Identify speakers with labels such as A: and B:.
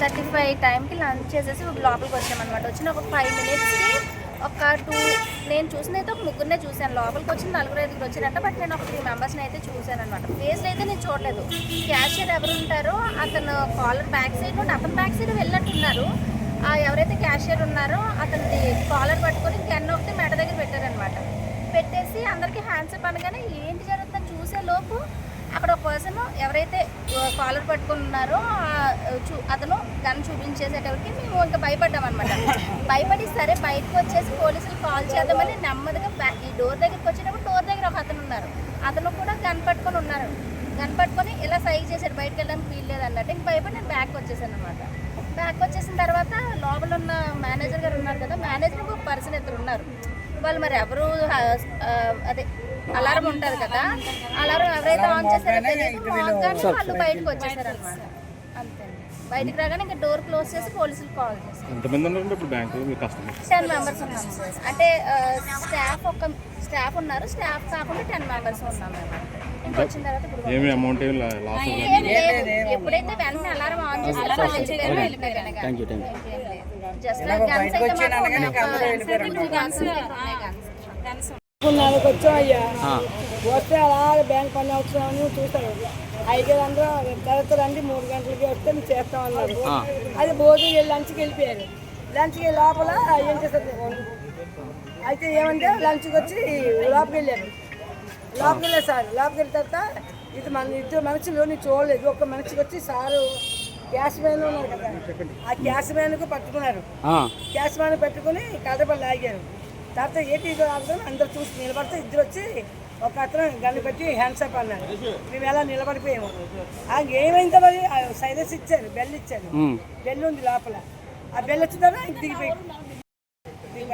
A: Thirty five టైంకి lunch చేసేసి లోపలికి వచ్చామన్నమాట. వచ్చిన ఒక ఫైవ్ మినిట్స్కి ఒక టూ నేను చూసిన అయితే ఒక ముగ్గురినే చూశాను. లోపలికి వచ్చిన నలుగురు ఐదుగురు వచ్చారంట బట్ నేను ఒక త్రీ మెంబర్స్ని అయితే చూశాను అనమాట ఫేస్లో అయితే నేను చూడలేదు. క్యాషియర్ ఎవరు ఉంటారో అతను కాలర్ బ్యాక్ సైడ్ నుండి అతను బ్యాక్ సైడ్ వెళ్ళినట్టున్నారు. ఎవరైతే క్యాషియర్ ఉన్నారో అతనిది కాలర్ పట్టుకొని గన్ ఒకటి మెడ దగ్గర పెట్టారనమాట పెట్టేసి అందరికీ హ్యాండ్స్ అప్ అనగానే ఏంటి జరుగుతుందని చూసే లోపు అక్కడ ఒక పర్సన్ ఎవరైతే కాలర్ పట్టుకొని ఉన్నారో చూ అతను గన్ చూపించేసేటప్పటికి మేము ఇంకా భయపడ్డాం అనమాట భయపడి సరే బయటకు వచ్చేసి పోలీసులు కాల్ చేద్దామని నెమ్మదిగా ఈ డోర్ దగ్గరికి వచ్చేటప్పుడు డోర్ దగ్గర ఒక అతను ఉన్నారు. అతను కూడా గన్ పట్టుకొని ఉన్నారు. గన్ పట్టుకొని ఇలా సైజ్ చేశాడు. బయటకు వెళ్ళడానికి వీల్లేదు అన్నట్టు ఇంక భయపడి నేను బ్యాక్ వచ్చేసాను అనమాట బ్యాక్ వచ్చేసిన తర్వాత లోపల ఉన్న మేనేజర్ గారు ఉన్నారు కదా మేనేజర్ ఒక పర్సన్ ఇద్దరు ఉన్నారు. వాళ్ళు మరి ఎవరు అదే అలారం ఉంటుంది కదా అలారం ఎవరైతే ఆన్ చేస్తారో తెలియదు. వాళ్ళు బయటకు వచ్చేసారు అనమాట అంతే బయటకు రాగానే ఇంకా డోర్ క్లోజ్ చేసి పోలీసులు కాల్
B: ఎంతమంది ఇప్పుడు బ్యాంకు కస్టమర్స్
A: టెన్ మెంబర్స్ ఉన్నాం. సార్ అంటే స్టాఫ్ ఒక స్టాఫ్ ఉన్నారు. స్టాఫ్ కాకుండా టెన్ మెంబర్స్ ఉన్నాం మేము. వచ్చిన తర్వాత ఇప్పుడు
B: ఏమి అమౌంట్ ఏమి లాస్
A: ఏం లేదు. ఎప్పుడైతే వెంటనే అలారం ఆన్ చేస్తారో వాళ్ళు వెళ్ళిపోయారు, వెళ్ళిపోయారు.
C: Thank you thank you
A: just guns అయితే గన్స్
D: నాలుగు వచ్చాం అయ్యా. వస్తే అలా బ్యాంక్ పని అవసరమని చూస్తాడు ఐదు అందరూ తర్వాత రండి మూడు గంటలకి వస్తే మేము చేస్తాం అన్నారు. అది భోజనం లంచ్కి వెళ్ళిపోయారు. లంచ్కి లోపల ఏం చేస్తారు? అయితే ఏమంటే లంచ్కి వచ్చి లోపలికి వెళ్ళారు. లోపలికి వెళ్ళారు సార్. లోపలికి వెళ్ళిన తర్వాత ఇది మన ఇద్దరు మనుషులు నేను చూడలేదు. ఒక మనిషికి వచ్చి సారు గ్యాస్ మ్యాన్ ఉన్నారు కదా. ఆ గ్యాస్ మ్యాన్కు పట్టుకున్నారు. గ్యాస్ మ్యాన్ పెట్టుకుని కడపలు లాగారు తర్వాత ఏంటి ఇది ఆగుతాం అందరు చూసి నిలబడితే ఇద్దరు వచ్చి ఒక అతను గన్ను పెట్టి హ్యాండ్స్ అప్ అన్నారు. మేము ఎలా నిలబడిపోయాము? ఆ ఏమైందో మరి? సైలెన్స్ ఇచ్చారు బెల్ ఇచ్చారు. బెల్ ఉంది లోపల. ఆ బెల్ వచ్చిందా దిగిపోయి దిగి